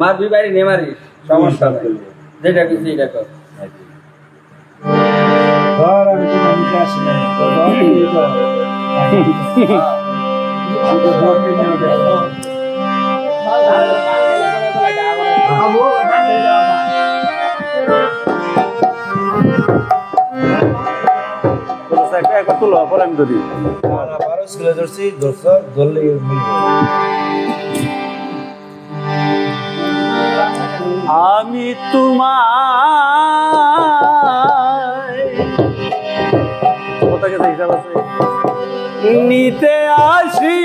মারবি বাড়ি নে মারিস সমস্যা যেটা কিছু এটা কর। একবার তুলো পরে আমি ধরি বারো ছেলে ধরছি, ধরছ, ধরলে। আমি তোমার নিতে আসি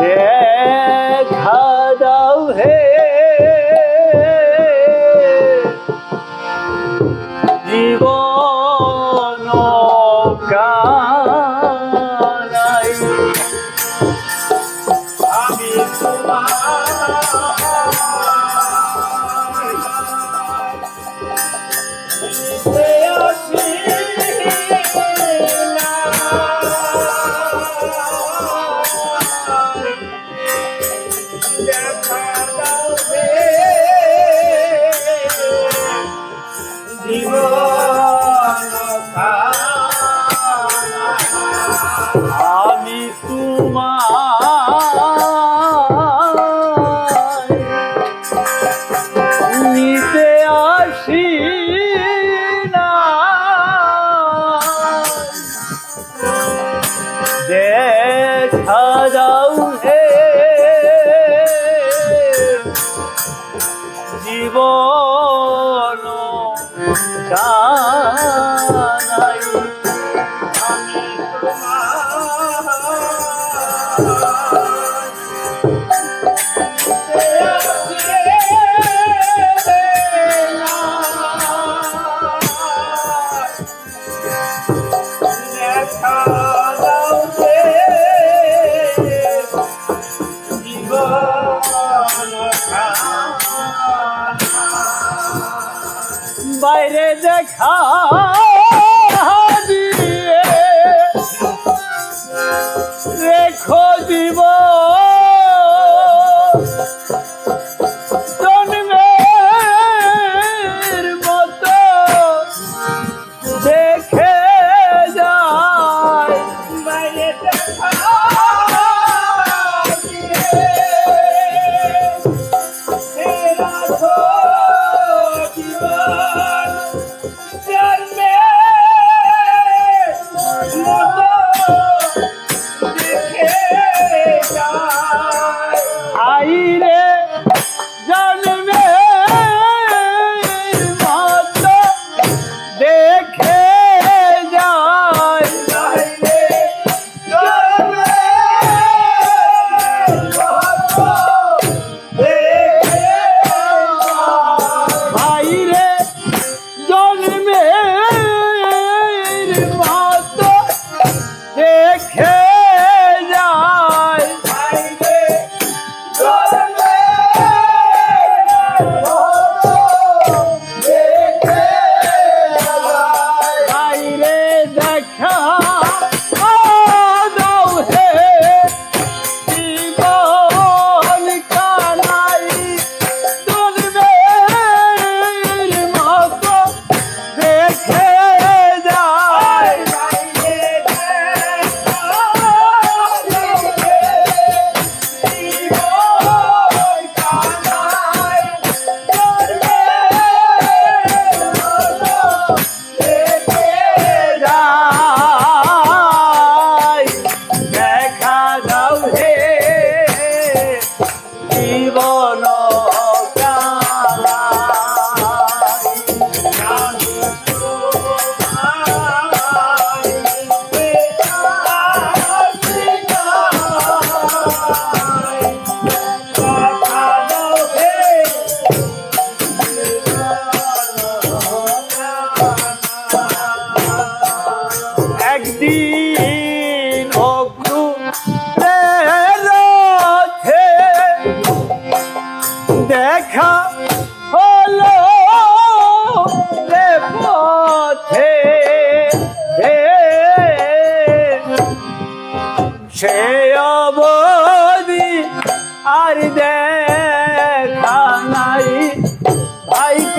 দেখা দাও হে। জীবন কানাই আমি God. বাইরে দেখা Vai!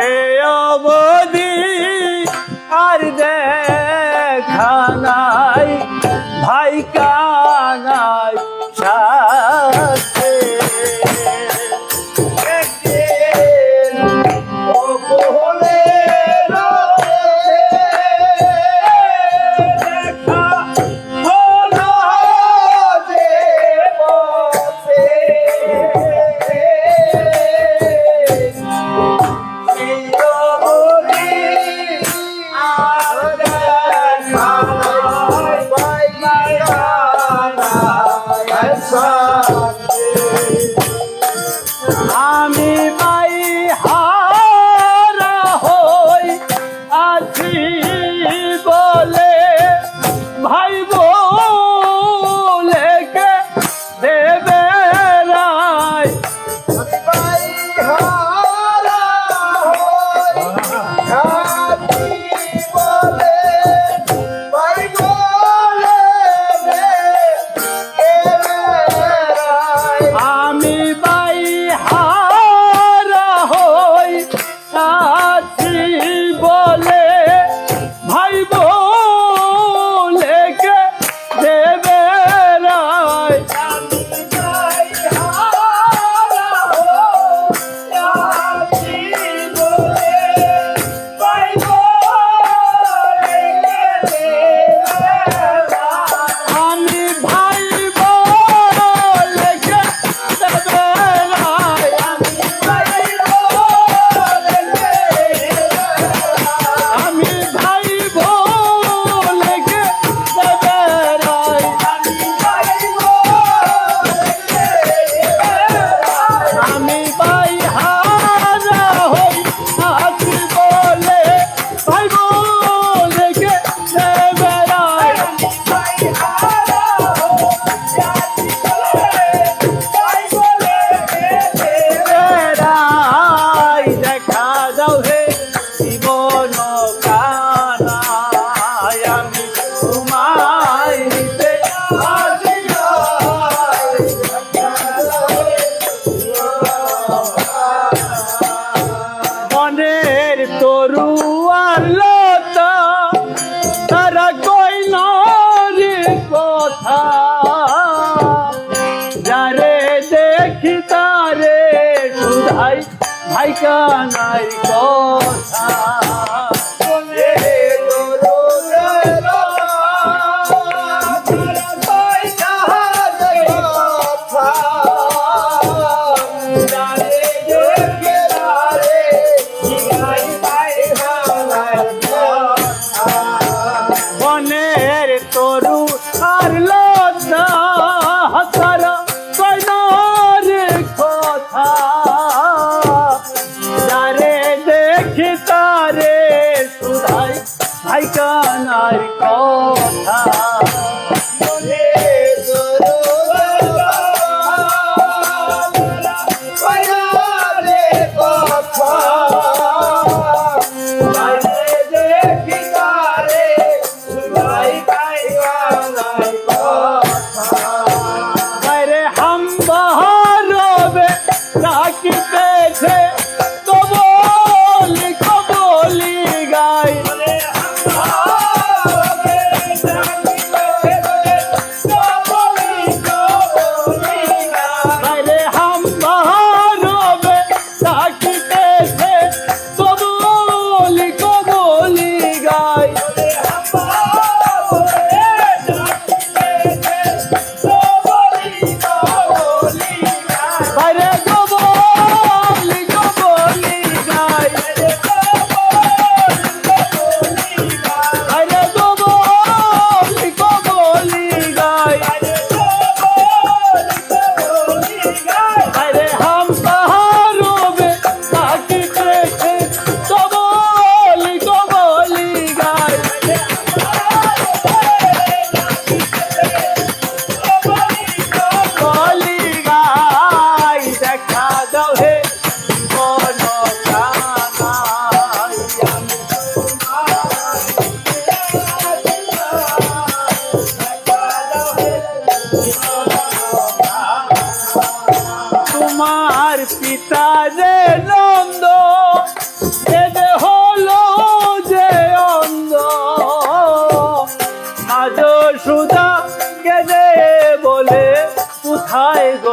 Hey! ভাই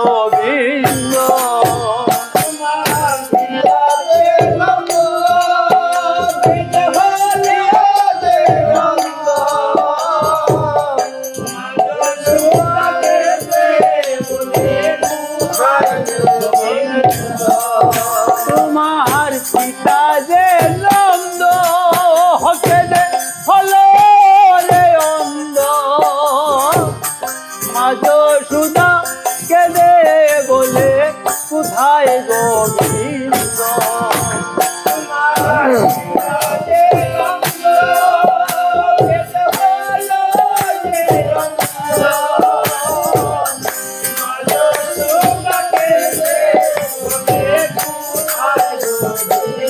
हो বাইরে